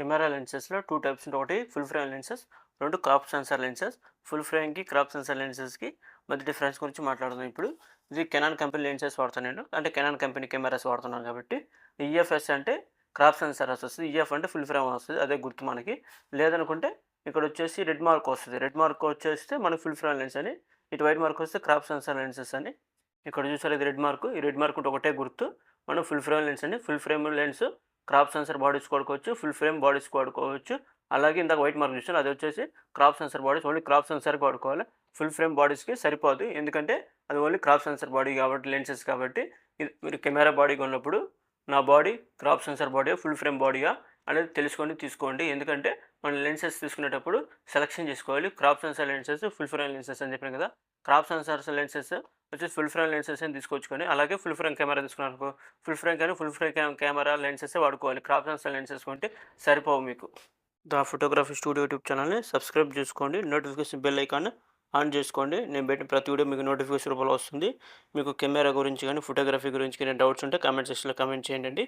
Camera లెన్సెస్లో two types ఉంటాయి. ఒకటి full frame lenses రెండు క్రాప్ సెన్సార్ లెన్సెస్ ఫుల్ ఫ్రేమ్కి క్రాప్ సెన్సార్ లెన్సెస్కి మధ్య డిఫరెన్స్ గురించి మాట్లాడుతున్నాం ఇప్పుడు. ఇది కెనాన్ కంపెనీ లెన్సెస్ వాడుతాను నేను. అంటే కెనాన్ కంపెనీ కెమెరాస్ వాడుతున్నాను కాబట్టి. ఈఎఫ్ఎస్ అంటే క్రాప్ సెన్సార్ వస్తుంది. ఈఎఫ్ అంటే ఫుల్ ఫ్రేమ్ వస్తుంది. అదే గుర్తు మనకి. లేదనుకుంటే ఇక్కడ వచ్చేసి రెడ్ మార్క్ వస్తుంది. రెడ్ మార్క్ వచ్చేస్తే మనకి ఫుల్ ఫ్రేమ్ లెన్స్ అని ఇటు వైట్ మార్క్ వస్తే క్రాప్ సెన్సార్ లెన్సెస్ అని. ఇక్కడ చూసారు ఇది రెడ్ మార్క్ ఈ రెడ్ మార్క్ ఒకటే గుర్తు. మనం ఫుల్ ఫ్రేమ్ లెన్స్ అని full frame lens crop sensor bodies వాడుకోవచ్చు ఫుల్ ఫ్రేమ్ బాడీస్ వాడుకోవచ్చు అలాగే ఇందాక వైట్ మార్క్ చూసాను అది వచ్చేసి crop sensor bodies only crop సెన్సర్కి వాడుకోవాలి. ఫుల్ ఫ్రేమ్ బాడీస్కి సరిపోదు ఎందుకంటే అది ఓన్లీ క్రాప్ సెన్సర్ బాడీ కాబట్టి లెన్సెస్ కాబట్టి ఇది మీరు కెమెరా బాడీ కొన్నప్పుడు నా body crop sensor body full frame బాడీగా అనేది తెలుసుకొని తీసుకోండి. ఎందుకంటే మన లెన్సెస్ తీసుకునేటప్పుడు సెలెక్షన్ చేసుకోవాలి. Crop sensor lenses full frame lenses అని చెప్పిన కదా. క్రాప్ సెన్సర్స్ లెన్సెస్ వచ్చేసి ఫుల్ ఫ్రేమ్ లెన్సెస్ అని తీసుకొచ్చుకొని అలాగే ఫుల్ ఫ్రేమ్ కెమెరా తీసుకున్నాను ఫుల్ ఫ్రేమ్ కానీ ఫుల్ ఫ్రేమ్ కెమెరా లెన్సెస్ వాడుకోవాలి. క్రాప్ సెన్సర్ లెన్సెస్ కొంటే సరిపోవు మీకు. ద ఫోటోగ్రఫీ స్టూడియో యూట్యూబ్ ఛానల్ని సబ్స్క్రైబ్ చేసుకోండి నోటిఫికేషన్ బెల్ ఐకాన్ ఆన్ చేసుకోండి. నేను పెట్టిన ప్రతి వీడియో మీకు నోటిఫికేషన్ రూపంలో వస్తుంది. మీకు కెమెరా గురించి కానీ ఫోటోగ్రఫీ గురించి కానీ డౌట్స్ ఉంటే కామెంట్ సెక్షన్లో కామెంట్ చేయండి.